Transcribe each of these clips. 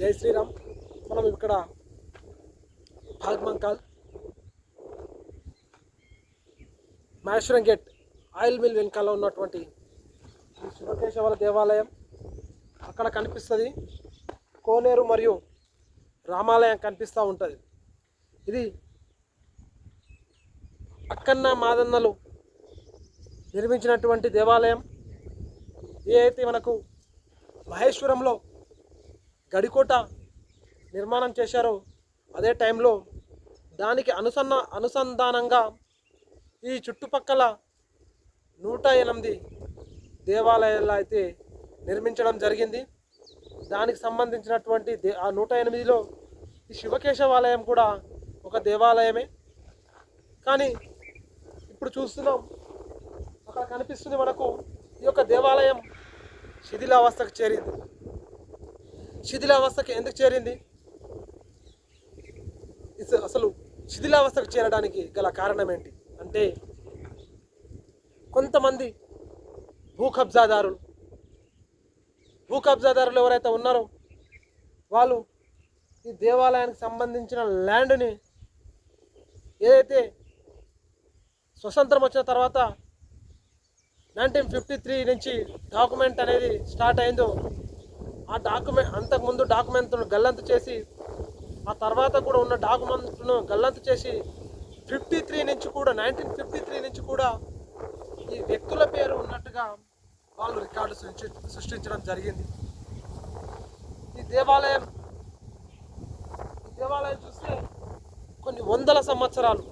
జై శ్రీరామ్. మనం ఇక్కడ భాగ్మంకాల్ మహేశ్వరం గేట్ ఆయిల్ మిల్ వెనకాల ఉన్నటువంటి ఈ శివకేశవర దేవాలయం. అక్కడ కనిపిస్తుంది. కోనేరు మరియు రామాలయం కనిపిస్తూ ఉంటుంది. ఇది అక్కన్న మాదన్నలు నిర్మించినటువంటి దేవాలయం. ఏ అయితే మనకు మహేశ్వరంలో గడికోట నిర్మాణం చేశారో. అదే టైంలో దానికి అనుసన్న అనుసంధానంగా ఈ చుట్టుపక్కల నూట ఎనిమిది దేవాలయాలు అయితే నిర్మించడం జరిగింది. దానికి సంబంధించినటువంటి దే ఆ నూట ఎనిమిదిలో ఈ శివకేశవాలయం కూడా ఒక దేవాలయమే. కానీ ఇప్పుడు చూస్తున్నాం అక్కడ కనిపిస్తుంది మనకు ఈ యొక్క దేవాలయం శిథిలావస్థకు చేరింది. శిథిలావస్థకు ఎందుకు చేరింది? అసలు శిథిలావస్థకు చేరడానికి గల కారణం ఏంటి అంటే కొంతమంది భూ కబ్జాదారులు. భూ కబ్జాదారులు ఎవరైతే ఉన్నారో వాళ్ళు ఈ దేవాలయానికి సంబంధించిన ల్యాండ్ని ఏదైతే స్వతంత్రం వచ్చిన తర్వాత నైన్టీన్ ఫిఫ్టీ త్రీ నుంచి డాక్యుమెంట్ అనేది స్టార్ట్ అయిందో ఆ డాక్యుమెంట్ అంతకుముందు డాక్యుమెంట్ను గల్లంతు చేసి ఆ తర్వాత కూడా ఉన్న డాక్యుమెంట్ను గల్లంతు చేసి ఫిఫ్టీ త్రీ నుంచి కూడా నైన్టీన్ ఫిఫ్టీ త్రీ నుంచి కూడా ఈ వ్యక్తుల పేరు ఉన్నట్టుగా వాళ్ళు రికార్డు సృష్టి సృష్టించడం జరిగింది. ఈ దేవాలయం ఈ దేవాలయం చూస్తే కొన్ని వందల సంవత్సరాలు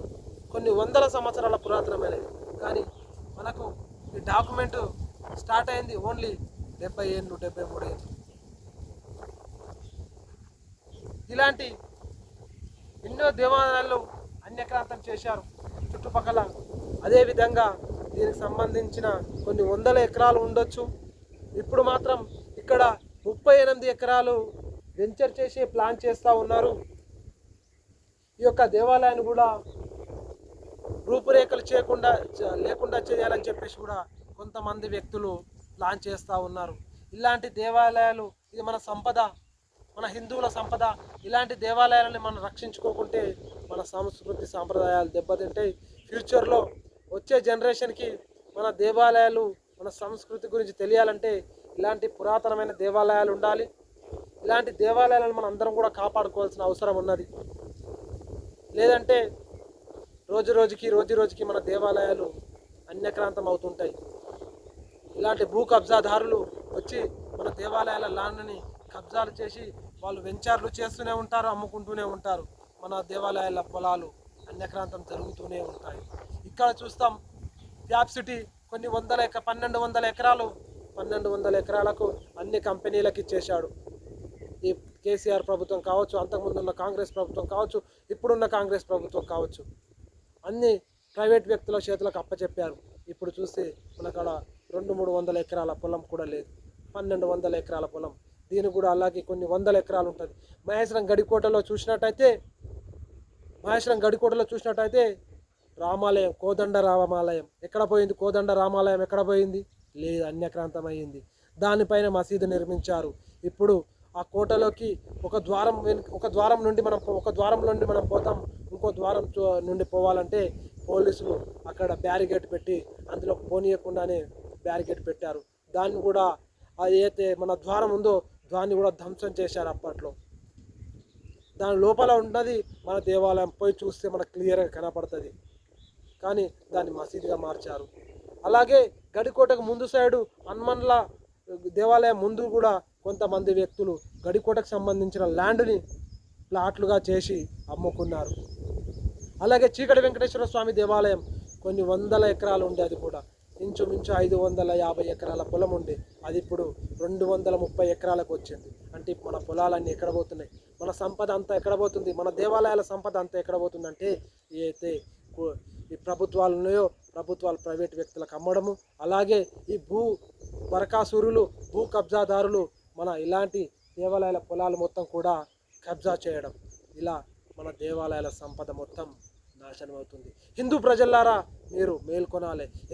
కొన్ని వందల సంవత్సరాల పురాతనమైనది. కానీ మనకు ఈ డాక్యుమెంట్ స్టార్ట్ అయింది ఓన్లీ డెబ్బై ఏళ్ళు డెబ్బై మూడు ఏళ్ళు. ఇలాంటి ఎన్నో దేవాలయాలు అన్యక్రాంతం చేశారు చుట్టుపక్కల. అదేవిధంగా దీనికి సంబంధించిన కొన్ని వందల ఎకరాలు ఉండొచ్చు. ఇప్పుడు మాత్రం ఇక్కడ ముప్పై ఎనిమిది ఎకరాలు వెంచర్ చేసి ప్లాన్ చేస్తూ ఉన్నారు. ఈ యొక్క దేవాలయాన్ని కూడా రూపురేఖలు చేయకుండా లేకుండా చేయాలని చెప్పేసి కూడా కొంతమంది వ్యక్తులు ప్లాన్ చేస్తూ ఉన్నారు. ఇలాంటి దేవాలయాలు ఇది మన సంపద. మన హిందువుల సంపద ఇలాంటి దేవాలయాలని మనం రక్షించుకోకుంటే మన సంస్కృతి సాంప్రదాయాలు దెబ్బతింటాయి ఫ్యూచర్లో వచ్చే జనరేషన్కి మన దేవాలయాలు మన సంస్కృతి గురించి తెలియాలంటే ఇలాంటి పురాతనమైన దేవాలయాలు ఉండాలి. ఇలాంటి దేవాలయాలను మనం అందరం కూడా కాపాడుకోవాల్సిన అవసరం ఉన్నది. లేదంటే రోజు రోజుకి రోజు రోజుకి మన దేవాలయాలు అన్యక్రాంతం అవుతుంటాయి. ఇలాంటి భూ కబ్జాదారులు వచ్చి మన దేవాలయాల లాన్ని కబ్జాలు చేసి వాళ్ళు వెంచర్లు చేస్తూనే ఉంటారు అమ్ముకుంటూనే ఉంటారు. మన దేవాలయాల పొలాలు అన్యక్రాంతం జరుగుతూనే ఉంటాయి. ఇక్కడ చూస్తాం ప్యాప్ సిటీ కొన్ని వందల ఎక పన్నెండు వందల ఎకరాలు పన్నెండు వందల ఎకరాలకు అన్ని కంపెనీలకు ఇచ్చేశాడు. ఈ కేసీఆర్ ప్రభుత్వం కావచ్చు అంతకుముందు ఉన్న కాంగ్రెస్ ప్రభుత్వం కావచ్చు ఇప్పుడున్న కాంగ్రెస్ ప్రభుత్వం కావచ్చు. అన్ని ప్రైవేట్ వ్యక్తుల చేతులకు అప్పచెప్పారు. ఇప్పుడు చూస్తే మనకాడ రెండు మూడు వందల ఎకరాల పొలం కూడా లేదు. పన్నెండు వందల ఎకరాల పొలం. దీనికి కూడా అలాగే కొన్ని వందల ఎకరాలు ఉంటుంది. మహేశ్వరం గడికోటలో చూసినట్టయితే మహేశ్వరం గడికోటలో చూసినట్టయితే రామాలయం కోదండ రామాలయం. ఎక్కడ పోయింది? కోదండ రామాలయం ఎక్కడ పోయింది? లేదు అన్యక్రాంతం దానిపైన మసీదు నిర్మించారు. ఇప్పుడు ఆ కోటలోకి ఒక ద్వారం వెనుక ఒక ద్వారం నుండి మనం ఒక ద్వారం నుండి మనం పోతాం. ఇంకో ద్వారం చూ- నుండి పోవాలంటే పోలీసులు అక్కడ బ్యారిగేట్ పెట్టి అందులో పోనీయకుండానే బ్యారిగేట్ పెట్టారు. దాన్ని కూడా అది అయితే మన ద్వారం ఉందో దాన్ని కూడా ధ్వంసం చేశారు అప్పట్లో. దాని లోపల ఉన్నది మన దేవాలయం పోయి చూస్తే మనకు క్లియర్గా కనపడుతుంది. కానీ దాన్ని మసీదుగా మార్చారు. అలాగే గడికోటకు ముందు సైడు హనుమన్ల దేవాలయం ముందు కూడా కొంతమంది వ్యక్తులు గడికోటకు సంబంధించిన ల్యాండ్ని ప్లాట్లుగా చేసి అమ్ముకున్నారు. అలాగే చీకటి వెంకటేశ్వర స్వామి దేవాలయం కొన్ని వందల ఎకరాలు ఉండే అది కూడా. ఇంచుమించు ఐదు వందల యాభై ఎకరాల పొలం ఉండే. అది ఇప్పుడు రెండు వందల ముప్పై ఎకరాలకు వచ్చింది. అంటే మన పొలాలన్నీ ఎక్కడ పోతున్నాయి? మన సంపద అంతా ఎక్కడ పోతుంది? మన దేవాలయాల సంపద అంతా ఎక్కడ పోతుందంటే ఈ అయితే ఈ ప్రభుత్వాలు ఉన్నాయో ప్రభుత్వాలు ప్రైవేట్ వ్యక్తులకు అమ్మడము అలాగే ఈ భూ బరకాసురులు భూ కబ్జాదారులు మన ఇలాంటి దేవాలయాల పొలాలు మొత్తం కూడా కబ్జా చేయడం. ఇలా మన దేవాలయాల సంపద మొత్తం నాశనం అవుతుంది హిందూ ప్రజల్లారా మీరు మేల్కొనాలి.